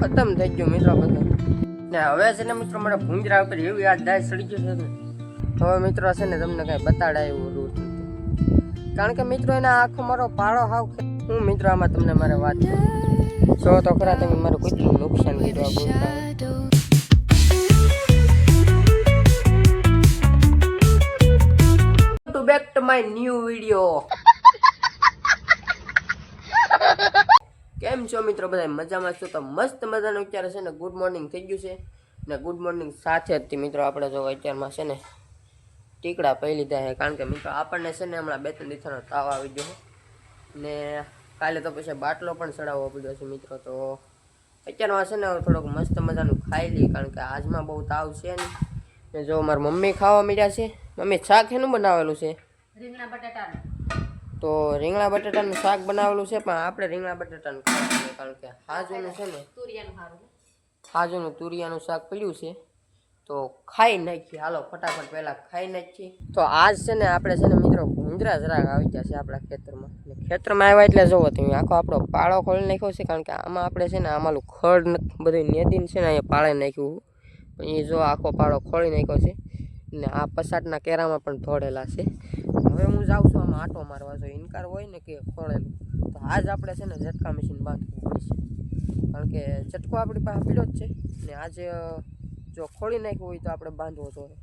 ખતમ થઈ ગયું મિત્રો બધું. ને હવે છે ને મિત્રો મારા ભૂંજરા ઉપર એવી યાદ દાય સડી ગયું છે ને. હવે મિત્રો છે ને તમને કાંઈ બતાડાય એવું રૂટ કારણ કે મિત્રો એના આખો મારો પાળો હાવ હું મિત્રો આમાં તમને મારે વાત. જો તો ખરા તમે મારું કેટલું નુકસાન કર્યું આ to back to my new video કેમ છો મિત્રો? બધા મજામાં છો? તો મસ્ત મજાનું અત્યારે છે ને ગુડ મોર્નિંગ થઈ ગયું છે. ને ગુડ મોર્નિંગ સાથે જ મિત્રો આપણે જો અત્યારમાં છે ને ટીકડા પહી લીધા છે. કારણ કે મિત્રો આપણને છે ને હમણાં બે ત્રણ દિવસનો તાવ આવી ગયો ને કાલે તો પછી બાટલો પણ ચડાવવો પડ્યો છે મિત્રો. તો અત્યારમાં છે ને થોડોક મસ્ત મજાનું ખાઈ લઈએ. કારણ કે આજમાં બહુ તાવ છે ને જો મારી મમ્મી ખાવા મળ્યા છે. મમ્મી શાક એનું બનાવેલું છે? રીંગણા બટાટા તો રીંગણા બટાટાનું શાક બનાવેલું છે પણ આપણે રીંગણા બટાટાનું ખાવાનું કારણ કે હાજુનું છે ને હાજુનું તુરિયાનું શાક પડ્યું છે તો ખાઈ નાખીએ. હાલો ફટાફટ પહેલાં ખાઈ નાખીએ. તો આજ છે ને આપણે છે ને મિત્રો ગુંજરા જરાક આવી ગયા છે આપણા ખેતરમાં. ખેતરમાં આવ્યા એટલે જોવો તમે આખો આપણો પાળો ખોલી નાખ્યો છે કારણ કે આમાં આપણે છે ને આમાં ખડ બધું નેદીન છે ને અહીંયા પાળે નાખ્યું. એ જો આખો પાળો ખોલી નાખ્યો છે ને આ પસાટના કેરામાં પણ ધોડેલા છે. હવે હું જાઉં છું આમાં આટો મારવા જોઈએ ઇનકાર હોય ને કે ખોળેલું. તો આજ આપણે છે ને ઝટકા મશીન બાંધવું પડશે. કારણ કે ઝટકો આપણી પાસે પીડો જ છે ને આજે જો ખોળી નાખ્યું હોય તો આપણે બાંધવો જોઈએ.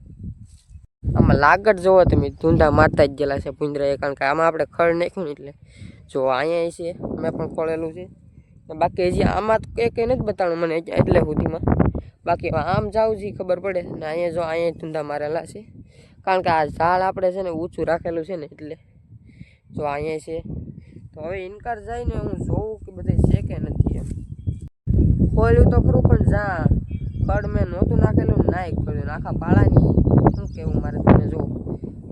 આમાં લાગડ જોવો તમે, ધૂંધા મારતા જ ગયેલા છે ભૂંદરા કારણ કે આમાં આપણે ખડ નાખ્યું એટલે. જો અહીંયા છે, મેં પણ ખોલેલું છે. બાકી હજી આમાં તો કંઈ કંઈ નથી બતાવ્યું મને એટલે સુધીમાં. બાકી આમ જાઉં જી ખબર પડે. ને અહીંયા જો અહીંયા ધૂંધા મારેલા છે. કારણ કે આ ઝાડ આપણે છે ને ઊંચું રાખેલું છે ને એટલે જો અહીંયા છે, તો હવે ઇનકાર જઈને હું જોઉં કે બધે છે કે નથી એમ. ખોલ્યું તો ખરું, પણ જા, ખડ મેં નહોતું નાખેલું ને નાય ખોલ્યું. ને આખા પાળાની, શું કેવું મારે તમને જો,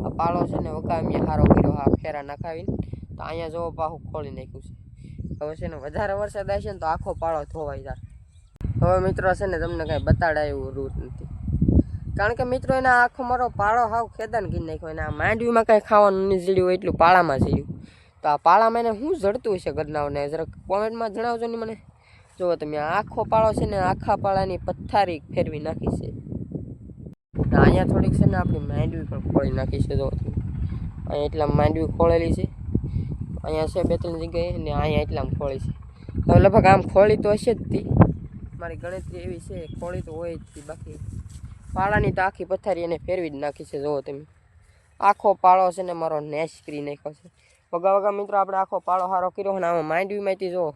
આ પાળો છે ને વકામીએ સારો કર્યો, હા, ફેરા નાખાવીને. તો અહીંયા જો પાછું ખોલી નાખ્યું છે. હવે છે ને વધારે વરસાદ આવશે ને તો આખો પાળો ધોવાઈ જાય હવે મિત્રો છે ને તમને કાંઈ બતાડાય રૂટ નથી. કારણ કે મિત્રો, એના આખો મારો પાળો હાવ ખેદાન ગીર નાખ્યો. એના માંડવીમાં કાંઈ ખાવાનું નહીં હોય એટલું પાળામાં જડ્યું. તો આ પાળામાં એને શું જડતું હશે ઘરનાઓને જરાક કોમેન્ટમાં જણાવજો ને મને. જુઓ તમે આખો પાળો છે ને, આખા પાળાની પથ્થારી ફેરવી નાખી છે. અહીંયા થોડીક છે ને આપણી માંડવી પણ ખોળી નાખી છે જો અહીંયા એટલા માંડવી ખોળેલી છે. અહીંયા છે બે ત્રણ જગ્યાએ ને અહીંયા એટલા ખોળી છે. હવે લગભગ આમ ખોળી તો હશે જ તી. મારી ગણતરી એવી છે, ખોળી તો હોય જ તી બાકી. પાળાની તો આખી પથારી એને ફેરવી જ નાખી છે જુઓ તમે. આખો પાળો છે ને મારો નેશ કરી નાખ્યો છે. વગા વગા મિત્રો આપણે આખો પાળો સારો કર્યો ને આમાં માંડવીમાંથી જુઓ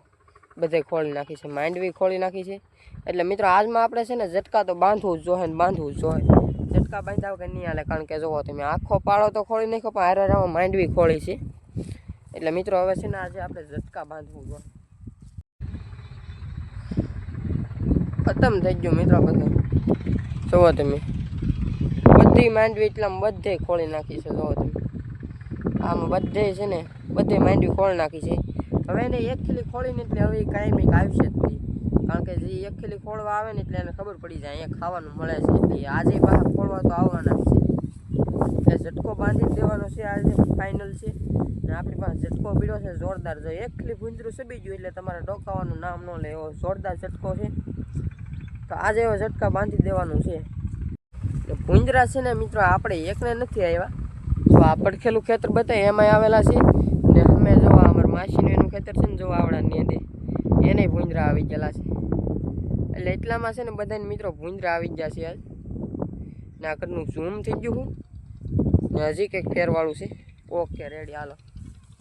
બધે ખોલી નાખી છે, માંડવી ખોલી નાખી છે. એટલે મિત્રો આજમાં આપણે છે ને ઝટકા તો બાંધવું જ જોઈએ ને બાંધવું જ જોઈએ. ઝટકા બાંધ્યા વગર નહીં હાલે, કારણ કે જુઓ તમે, આખો પાળો તો ખોલી નાખ્યો, પણ હારે હારે માંડવી ખોલી છે. એટલે મિત્રો હવે છે ને આજે આપણે ઝટકા બાંધવું જોઈએ. ખતમ થઈ ગયું મિત્રો બધું. જુઓ તમે. બધી માંડવી એટલામાં બધે ખોલી નાખી છે, જોવો તમે. આમ બધે છે ને, બધે માંડવી ખોલી નાખી છે. હવે એને એક ખીલી ખોલીને એટલે હવે કાંઈ આવશે જ નહીં. કારણ કે જે એક ખીલી ખોળવા આવે ને એટલે એને ખબર પડી જાય, અહીંયા ખાવાનું મળે છે. એટલે આજે બહાર ખોળવા તો આવવાના છે. એટલે ઝટકો બાંધી દેવાનો છે આજે ફાઇનલ છે. ને આપણી પાસે ઝટકો પીડ્યો છે, જોરદાર. જો એક ખીલી ભૂંજરું સબી ગયું એટલે તમારે ડોકાવાનું નામ ન લે એવો જોરદાર ઝટકો છે. તો આજે એવો ઝટકા બાંધી દેવાનું છે. ને ભૂંજરા છે ને મિત્રો, આપણે એકને નથી આવ્યા જો આ પડખેલું ખેતર બતાવે એમાંય આવેલા છે. ને અમે જો આ અમારા માસીનું એનું ખેતર છે ને, જો આવડા અંદર એને ભૂંજરા આવી ગયેલા છે. એટલે એટલામાં છે ને બધાને મિત્રો ભૂંજરા આવી ગયા છે આજ ને આગળનું ઝૂમ થઈ ગયું હું. ને હજી કંઈક ફેરવાળું છે. ઓકે, રેડી, હાલો.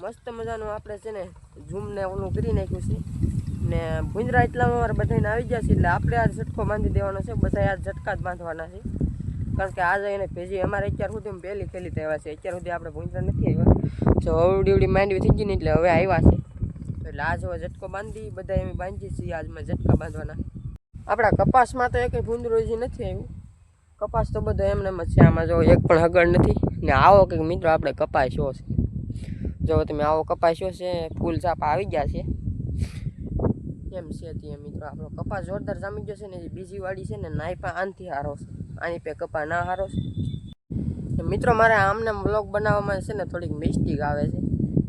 મસ્ત મજાનું આપણે છે ને ઝૂમને ઓલું કરી નાખ્યું છે. ને ભૂંજરા એટલામાં અમારે બધાને આવી ગયા છે એટલે આપણે આ ઝટકો બાંધી દેવાનો છે. બધા આ ઝટકા જ બાંધવાના છે. કારણ કે આજે એને ભેજી અમારે અત્યાર સુધી પહેલી ખેલી થયા છે. અત્યાર સુધી આપણે ભૂંજરા નથી આવ્યા. જો અવડી અવડી માંડવી થઈ ગઈ ને એટલે હવે આવ્યા છે. એટલે આજ હવે ઝટકો બાંધી બધા એમ બાંધી છીએ આજમાં ઝટકા બાંધવાના. આપણા કપાસમાં તો એક ભૂંદરું હજી નથી આવ્યું. કપાસ તો બધો એમને એમ જ છે. આમાં જો એક પણ હગળ નથી. ને આવો કંઈક મિત્રો આપણે કપાસ્યો છે. જો તમે આવો કપાસ્યો છે, ફૂલ ચાપા આવી ગયા છે. એમ છે ત્યાં મિત્રો આપણો કપાસ જોરદાર જામી ગયો છે ને જે બીજી વાડી છે ને નાઈપા આનથી હારો છે. આની પે કપા ના હારો છે. મિત્રો મારે આમને બ્લોગ બનાવવામાં છે ને થોડીક મિસ્ટેક આવે છે.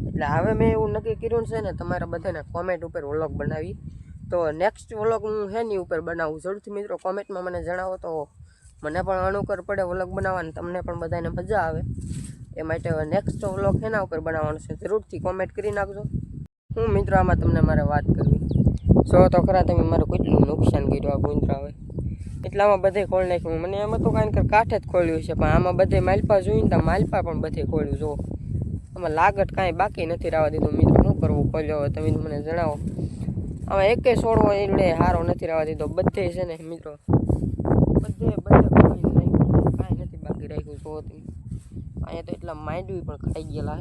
એટલે હવે મેં એવું નક્કી કર્યું છે ને તમારા બધાને કોમેન્ટ ઉપર વ્લોગ બનાવી. તો નેક્સ્ટ વ્લોગ હું હેની ઉપર બનાવું. જરૂરથી મિત્રો કોમેન્ટમાં મને જણાવો તો મને પણ અનુકર પડે વ્લોગ બનાવવાની. તમને પણ બધાને મજા આવે. એ માટે નેક્સ્ટ વ્લોગ એના ઉપર બનાવવાનો છે. જરૂરથી કોમેન્ટ કરી નાખજો. હું મિત્રો આમાં તમને મારે વાત કરવી. જો તો ખરા તમે મારું કેટલું નુકસાન કર્યું આ ગુંદરા હોય. એટલામાં બધે ખોલ નાખ્યું. મને એમાં તો કાંઈ કાંઠે જ ખોલ્યું છે, પણ આમાં બધે માલપા જોઈને તો માલપા પણ બધે ખોલ્યું જો આમાં લાગત કાંઈ બાકી નથી રહેવા દીધું. મિત્રો શું કરવું ખોલ્યો હવે તમે મને જણાવો. આમાં એકે છોડવો એટલે સારો નથી રહેવા દીધો. બધે છે ને મિત્રો, બધે બધે છે. કાંઈ નથી બાકી રાખ્યું જો તમે. અહીંયા તો એટલા માંડવી પણ ખાઈ ગયેલા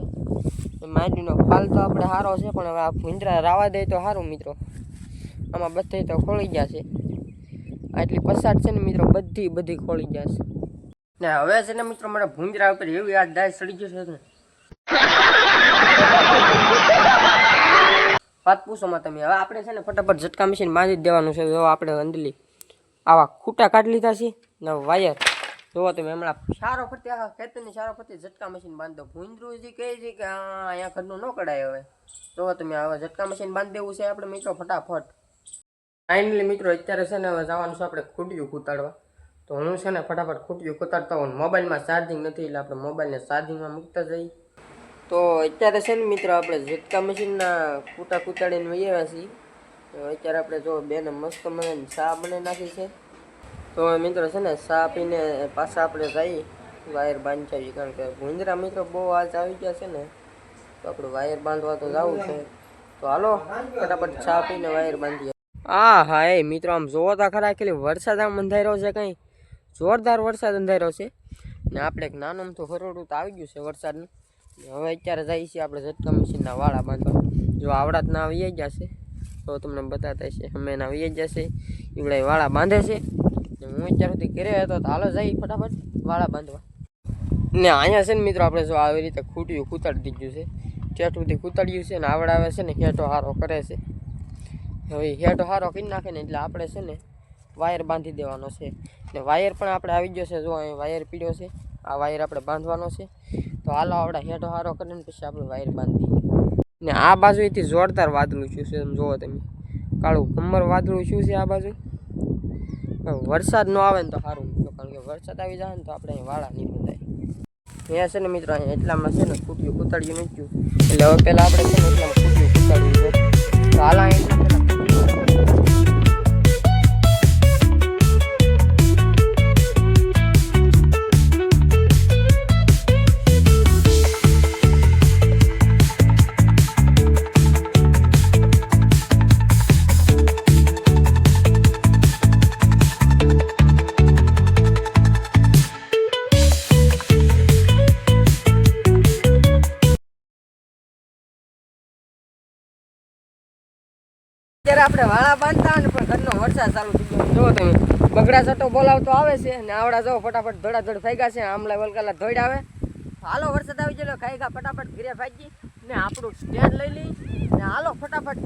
છે. માંડવીનો ફાલ તો આપણે સારો છે, પણ હવે આ ભૂંદરા રાવા દે તો સારું મિત્રો. આમાં બધી તો ખોલી ગયા છે આટલી પસાર છે ને મિત્રો, બધી બધી ખોલી ગયા છે ને હવે છે ને મિત્રો, મારા ભૂંજરા ઉપર એવી યાદ દાય સડી જશે ને. વાત તમે. હવે આપણે છે ને ફટાફટ ઝટકા મશીન બાંધી દેવાનું છે. જો આપણે અંદલી આવા ખૂટા કાઢી લીધા છે. ને વાયર. જોવો તમે હમણાં સારો ફરતી આખા ખેતરની સારો ફરતી ઝટકા મશીન બાંધો. ભૂંજરું જે કહે છે કે આ અહીંયા ઘરનું ન કઢાય હવે. જોવો તમે હવે ઝટકા મશીન બાંધી દેવું છે આપણે મિત્રો, ફટાફટ. ફાઇનલી મિત્રો, અત્યારે છે ને હવે જવાનું છે આપણે ખૂટ્યું કૂતાડવા. તો હું છે ને ફટાફટ ખૂટ્યું કૂતાડતા હોઉં મોબાઈલમાં ચાર્જિંગ નથી, એટલે આપણે મોબાઈલને ચાર્જિંગમાં મૂકતા જઈએ. તો અત્યારે છે ને મિત્રો, આપણે ઝટકા મશીનના કૂટા કૂતાડીને વૈયા છીએ. અત્યારે આપણે જો બેને મસ્ત મને ચા બનાવી નાખી છે. તો મિત્રો છે ને ચા પીને પાછા આપણે જઈએ. વાયર બાંધી કારણ કે ગુંજરા મિત્રો બહુ આજ આવી ગયા છે ને, તો આપણે વાયર બાંધવા તો જવું છે. તો હાલો, ફટાફટ ચા પીને વાયર બાંધીએ. હા હા, એ મિત્રો, આમ જોવો તો ખરા કે વરસાદ આમ અંધાર્યો છે કંઈ? જોરદાર વરસાદ અંધાર્યો છે. ને આપણે એક નાનું તો હરોડું તો આવી ગયું છે વરસાદનું. હવે અત્યારે જઈએ છીએ આપણે ઝટકા મશીનના વાળા બાંધવા. જો આવડાત ના આવી જશે તો તમને બતાતા છે અમે ના આવી જશે ઈવડે વાળા બાંધે છે. હું અત્યાર સુધી ઘરે હતો તો હાલો જઈ ફટાફટ વાળા બાંધવા. ને અહીંયા છે ને મિત્રો, આપણે જો આવી રીતે ખૂટ્યું કૂતાડી દીધું છે. ઠેઠ સુધી કૂતાડ્યું છે ને આવડાવે છે ને હેઠો હારો કરે છે. હવે હેઠો હારો કરી નાખે ને એટલે આપણે છે ને વાયર બાંધી દેવાનો છે. ને વાયર પણ આપણે આવી ગયો છે, જો અહીં વાયર પીડ્યો છે, આ વાયર આપણે બાંધવાનો છે. તો હાલો આપણે હેઠો હારો કરીને પછી આપણે વાયર બાંધી ને આ બાજુથી જોરદાર વાદળું શું છે જુઓ તમે. કાળું કમર વાદળું શું છે આ બાજુ. વરસાદ ન આવે ને તો સારું કારણ કે વરસાદ આવી જાય ને તો આપણે અહીં વાળા નહીં બંધાય. અહીંયા છે ને મિત્રો, અહીંયા એટલામાં છે ને કૂટ્યું કૂતાડ્યું નીચ્યું એટલે હવે પહેલાં આપણે છે ને એટલામાં કૂટ્યું કૂતાડ્યું હાલ અહીં આપણે વાળા બાંધતા ને પણ ઘરનો વરસાદ ચાલુ થઈ ગયો. જો તમે બગડા સટો બોલાવતો આવે છે ને આવડા જો ફટાફટ ધડાધડ ગયા છે, આમલા વલકાલા ધોઈડ આવે. હાલો, વરસાદ આવી ગયેલો ખાઈ ગયા ફટાફટ ઘરે ભાગી. ને આપણું સ્ટેન્ડ લઈ લઈ, ને હાલો, ફટાફટ.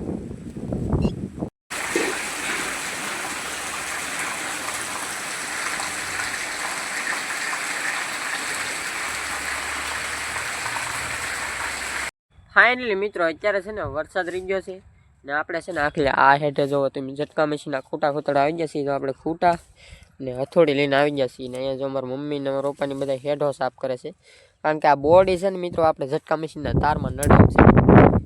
ફાઇનલી મિત્રો, અત્યારે છે ને વરસાદ રહી ગયો છે. ને આપણે છે ને આખી આ હેઠે જોવો તમે ઝટકા મશીનના ખૂટા ખૂતડા આવી ગયા છીએ. તો આપણે ખૂટા ને હથોડી લઈને આવી ગયા છીએ. ને અહીંયા જો મારા મમ્મી ને મારા પપ્પાની બધા હેઠો સાફ કરે છે. કારણ કે આ બોડી છે ને મિત્રો આપણે ઝટકા મશીનના તારમાં નડાવ છે.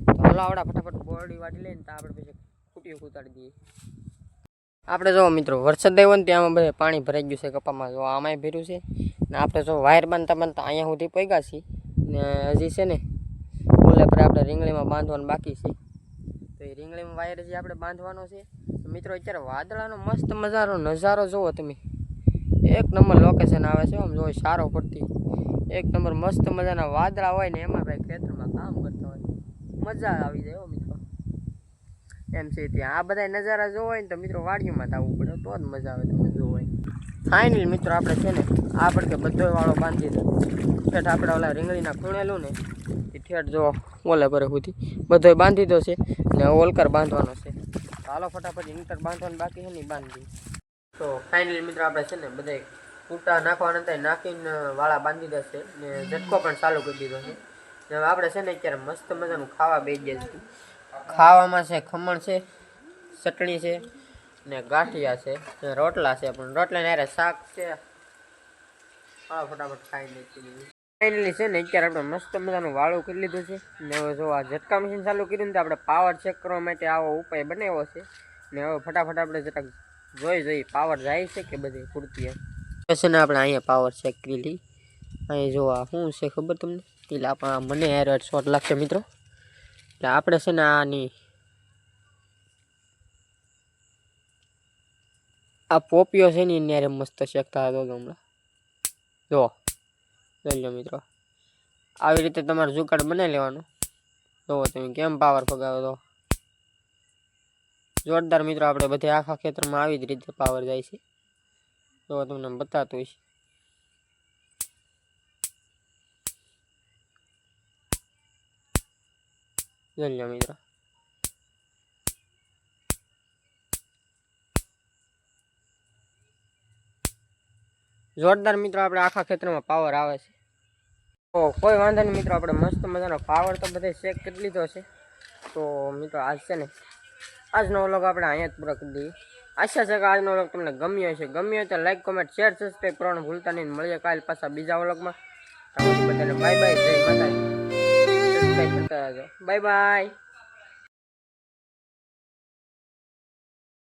તો હાલો ફટાફટ બોડી વાટી લઈને તો આપણે પછી ખૂટીઓ ખૂતાડી દઈએ. આપણે જો મિત્રો વરસાદ આવ્યો ને ત્યાં બધે પાણી ભરાઈ ગયું છે કપામાં. જો આમાંય ભર્યું છે. ને આપણે જો વાયર બાંધતા બાંધતા અહીંયા સુધી પગ્યા છીએ. ને હજી છે ને ઓલે પર આપણે રીંગણીમાં બાંધવાનું બાકી છે. રીંગણીમાં વાયર જે આપણે બાંધવાનો છે મિત્રો અત્યારે વાદળાનો મસ્ત મજાનો નજારો જુઓ તમે. એક નંબર લોકેશન આવે છે, આમ જોઈ સારો પડતી એક નંબર મસ્ત મજાના વાદળા હોય ને એમાં ભાઈ ખેતરમાં કામ કરતા હોય. મજા આવી જાય મિત્રો. એમ છે ત્યાં. આ બધા નજારા જોવો ને તો મિત્રો વાડીઓમાં આવવું પડે, તો જ મજા આવે તમે જોવાય ફાઇનલ મિત્રો આપણે છે ને, આ પણ કે બધો વાળો બાંધી દે ઠેઠ આપણે ઓલા રીંગણીના ખૂણેલું ને, એ ઠેઠ જો ઓલે પર સુધી બધોય બાંધી દો છે. ને ઓલકર બાંધવાનો છે. હાલો ફટાફટ ઇન્ટર બાંધવાનું બાકી છે ને બાંધી તો ફાઇનલી મિત્રો આપણે છે ને બધા કૂટા નાખવાના હતા નાખીને વાળા બાંધી દેશે ને ઝટકો પણ ચાલુ કરી દીધો છે. ને આપણે છે ને અત્યારે મસ્ત મજાનું ખાવા બેસીએ છીએ. ખાવામાં છે ખમણ છે, ચટણી છે ને ગાંઠિયા છે રોટલા છે. પણ રોટલા ને શાક છે. હા ફટાફટ ખાઈ લઈએ. ફાઇનલી છે ને, અત્યારે આપણે મસ્ત મજાનું વાળું કરી લીધું છે. ને હવે જો આ ઝટકા મશીન ચાલુ કર્યું ને તો આપણે પાવર ચેક કરવા માટે આવો ઉપાય બનાવ્યો છે. ને હવે ફટાફટ આપણે જરાક જોઈ જોઈ પાવર જાય છે કે બધી પૂરતી છે ને આપણે અહીંયા પાવર ચેક કરી લઈ અહીં જો આ શું છે ખબર તમને? એટલે આપણા મને યાર શોર્ટ લાગશે મિત્રો. એટલે આપણે છે ને આની આ પોપિયો છે ને એની મસ્ત શેકતા હતો હમણાં. જો. જોઈ લો મિત્રો. આવી રીતે તમારે જુગાડ બનાવી લેવાનો. જુઓ તમે કેમ પાવર ફગાવો તો જોરદાર મિત્રો આપણે બધે આખા ખેતરમાં આવી જ રીતે પાવર જાય છે. જોવો તમને બતાતું છે જોઈ લો મિત્રો. જોરદાર મિત્રો આપણે આખા ખેતરમાં પાવર આવે છે. કોઈ વાંધો નહીં મિત્રો, આપણે મસ્ત મજાનો પાવર તો બધે ચેક કરી લીધો છે. તો મિત્રો, આજ છે ને, આજનો વ્લોગ આપણે અહીંયા જ પૂરો કરી દઈએ. આશા છે કે આજનો વ્લોગ તમને ગમ્યો હશે. ગમ્યો તો લાઈક કોમેન્ટ શેર સબસ્ક્રાઈબ કરવાનું ભૂલતા નહીં. મળીએ કાલ પાછા બીજા વ્લોગમાં બાય બાય જય માતા બાય બાય